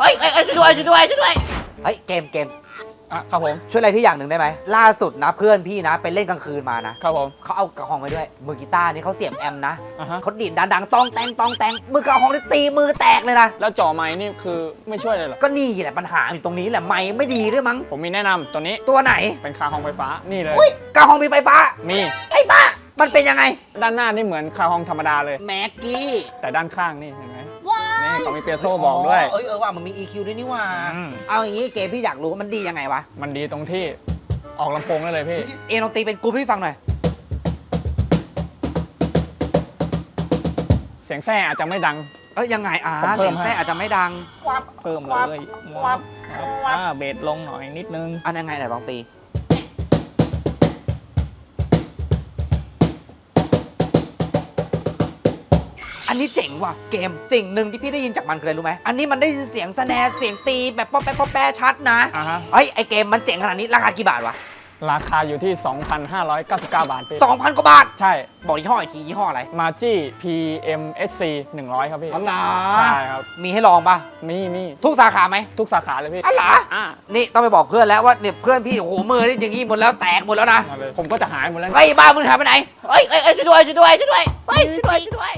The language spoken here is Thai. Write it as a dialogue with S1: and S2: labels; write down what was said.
S1: เฮ้ยเฮ้ยเฮ้ยช่วยด้วยช่วยด้วยช่วยด้วยเฮ้ยเกมเกม
S2: อะครับผม
S1: ช่วยอะไรพี่อย่างหนึ่งได้ไหมล่าสุดนะเพื่อนพี่นะไปเล่นกลางคืนมานะ ครับ
S2: ผม
S1: เขาเอากระหองไปด้วย มือกีตาร์นี่เขาเสียบแอมนะ
S2: อะฮะ
S1: เขาดีดดังๆต้องแตงต้องแตงมือกระหองนี่ตีมือแตกเลยนะ
S2: แล้วจ่อไม้นี่คือไม่ช่วยเลยเหรอ
S1: ก็นี่แหละปัญหาอยู่ตรงนี้แหละไม่ไม่ดีด้วยมั้ง
S2: ผมมีแนะนำตัวนี้
S1: ตัวไหน
S2: เป็นคาฮองไฟฟ้า นี่เลย
S1: อุ้ยกระหองมีไฟฟ้า
S2: มี
S1: ไอ้บ้า มันเป็นยังไง
S2: ด้านหน้านี่เหมือนคาฮองธรรมดาเลย
S1: แม็กกี้
S2: แต่ด้านข้างนี่เห็นไหม
S1: ว้า
S2: นี่เขามีเปียโซบอกด้วย
S1: เอ้ยเออว่ามันมี EQ ด้วยนี่ว่า
S2: อืม
S1: เอาอย่างนี้เกมพี่อยากรู้ว่ามันดียังไงวะ
S2: มันดีตรงที่ออกลำโพงได้เลยพี่
S1: เอลองตีเป็นกูพี่ฟังหน่อย
S2: เสียงแซ่อาจจะไม่ดัง
S1: เอ้ยยังไงอ่า
S2: ผมเพิ่
S1: เสีย
S2: ม
S1: ง
S2: ให้
S1: แท้อาจจะไม่ดัง
S2: เพิ่ม
S1: วับ
S2: เลย
S1: วับ
S2: ครับ
S1: วับ
S2: อ่าเบสลงหน่อยนิดนึง
S1: อันยังไงไหนลองตี นนี้เจ๋งว่ะเกมสิ่งหนึ่งที่พี่ได้ยินจากมันคืออะไรรู้ไหมอันนี้มันได้ยินเสียงสแนร์เสียงตีแบบป๊อปแป๊ะป๊อปแป๊ะชัดนะ
S2: อะฮะ
S1: เฮ้ยไอเกมมันเจ๋งขนาดนี้ราคากี่บาทวะ
S2: ราคาอยู่ที่ 2,599 บาทพี่
S1: 2,000กว่าบาท
S2: ใช่
S1: บอกยี่ห้ออีกทียี่ห้ออะไร
S2: มาจี้ PMSC 100 ครับพี่
S1: อ๋อเหรอ
S2: ใช่ครับ
S1: มีให้ลองปะ
S2: มีมี
S1: ทุกสาขาไหม
S2: ทุกสาขาเลยพี่
S1: อ๋อเหรอ
S2: อ่า
S1: นี่ต้องไปบอกเพื่อนแล้วว่าเนี่ยเพื่อนพี่โอ้โหมือนี่อย่างงี้หมดแล้วแตกหมดแล้วนะ
S2: มาเลยผมก็จะหายหมดแล้ว
S1: เฮ้ยบ้ามึงหายไปไหน เฮ้ยเฮ้ยเฮ้ยช่วยด้วยช่วยด้วยช่วยด้วยเฮ้ยช่วยด้วยช่วยด้วย